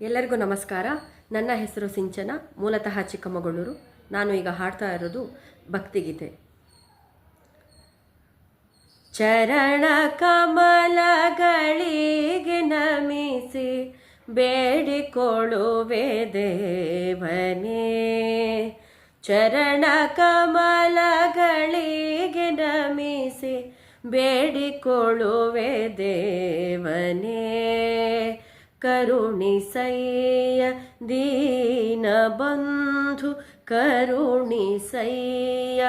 ಎಲ್ಲರಿಗೂ ನಮಸ್ಕಾರ. ನನ್ನ ಹೆಸರು ಸಿಂಚನ, ಮೂಲತಃ ಚಿಕ್ಕಮಗಳೂರು. ನಾನು ಈಗ ಹಾಡ್ತಾ ಇರೋದು ಭಕ್ತಿಗೀತೆ. ಚರಣ ಕಮಲಗಳಿಗೆ ನಮಿಸಿ ಬೇಡಿಕೊಳ್ಳುವೆ ದೇವನೇ. ಚರಣ ಕಮಲಗಳಿಗೆ ನಮಿಸಿ ಬೇಡಿಕೊಳ್ಳುವೆ ದೇವನೇ. ಕರುಣಿಸಯ್ಯ ದೀನ ಬಂಧು ಕರುಣಿಸಯ್ಯ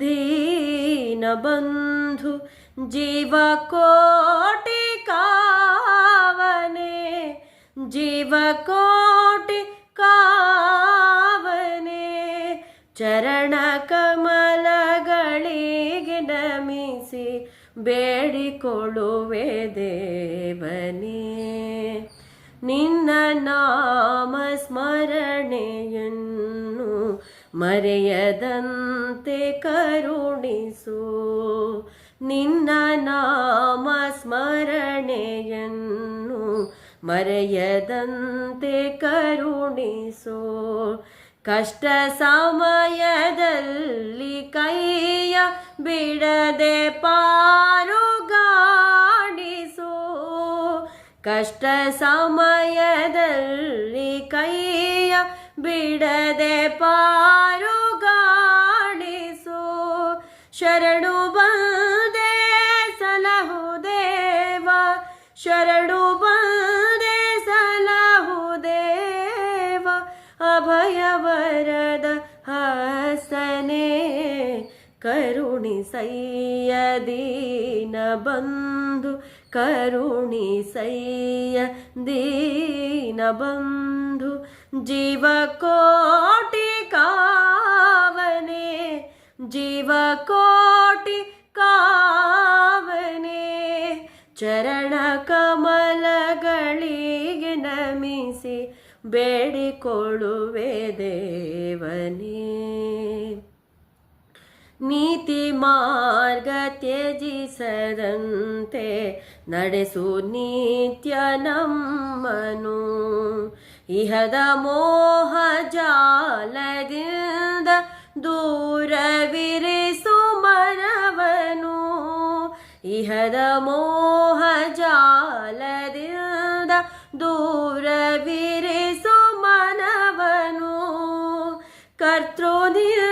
ದೀನ ಬಂಧು ಜೀವ ಕೋಟಿ ಕಾವನೆ, ಜೀವ ಕೋಟಿ ಕಾವನೆ, ಚರಣ ಕಮಲಗಳಿಗೆ ನಮಿಸಿ ಬೇಡಿಕೊಳ್ಳುವೆ ದೇವನೇ. ನಿನ್ನ ನಾಮ ಸ್ಮರಣೆಯನ್ನು ಮರೆಯದಂತೆ ಕರುಣಿಸು. ನಿನ್ನ ನಾಮ ಸ್ಮರಣೆಯನ್ನು ಮರೆಯದಂತೆ ಕರುಣಿಸು. ಕಷ್ಟ ಸಮಯದಲ್ಲಿ ಕೈಯ ಬಿಡದೆ ಪಾರುಗಾಡಿಸು ಕಷ್ಟ ಸಮಯದಲ್ಲಿ ಕೈಯ ಬಿಡದೆ ಪಾರುಗಾಡಿಸು ಶರಣು ಬಂದೆ ಸಲಹು ದೇವ ಶರಣು ಬಂದೆ ಸಲಹು ದೇವ ಅಭಯವರದ ಹಸನೆ ಕರುಣಿಸಯ್ಯ ದೀನ ಬಂಧು ಕರುಣಿಸಯ್ಯ ದೀನ ಬಂಧು ಜೀವ ಕೋಟಿ ಕಾವನೆ ಜೀವ ಕೋಟಿ ಕಾವನೆ. ಚರಣ ಕಮಲಗಳಿಗೆ ನಮಿಸಿ ಬೇಡಿಕೊಳ್ಳುವೆ ದೇವನೇ. ನೀತಿ ಮಾರ್ಗ ತ್ಯಜಿಸದಂತೆ ನಡೆಸು ನಿತ್ಯ ನಮ್ಮನು. ಇಹದ ಮೋಹ ಜಾಲದಿಂದ ದೂರವಿರಿಸು ಮನವನು ಇಹದ ಮೋಹ ಜಾಲದಿಂದ ದೂರವಿರಿಸು ಮನವನು. ಕರ್ತೃನಿಲ್ಲ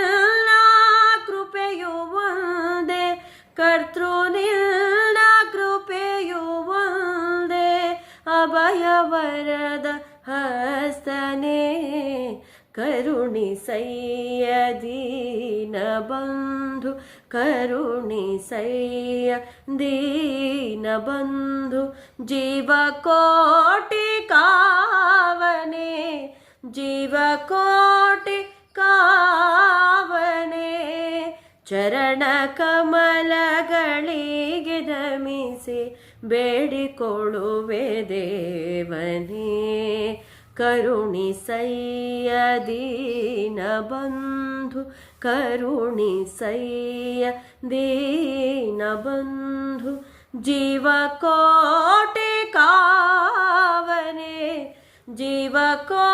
ಕರುಣಿಸಯ್ಯ ದೀನ ಬಂಧು ಕರುಣಿಸಯ್ಯ ದೀನ ಬಂಧು, ಜೀವ ಕೋಟಿ ಕಾವನೆ, ಜೀವ ಕೋಟಿ ಕಾವನೆ, ಚರಣ ಕಮಲಗಳಿಗೆ ನಮಿಸಿ ಬೇಡಿಕೊಳ್ಳುವೆ ದೇವನೇ. करुणीशैय दीनबन्धु करुणी सैय दीनबन्धु जीवकोटिकावने जीवको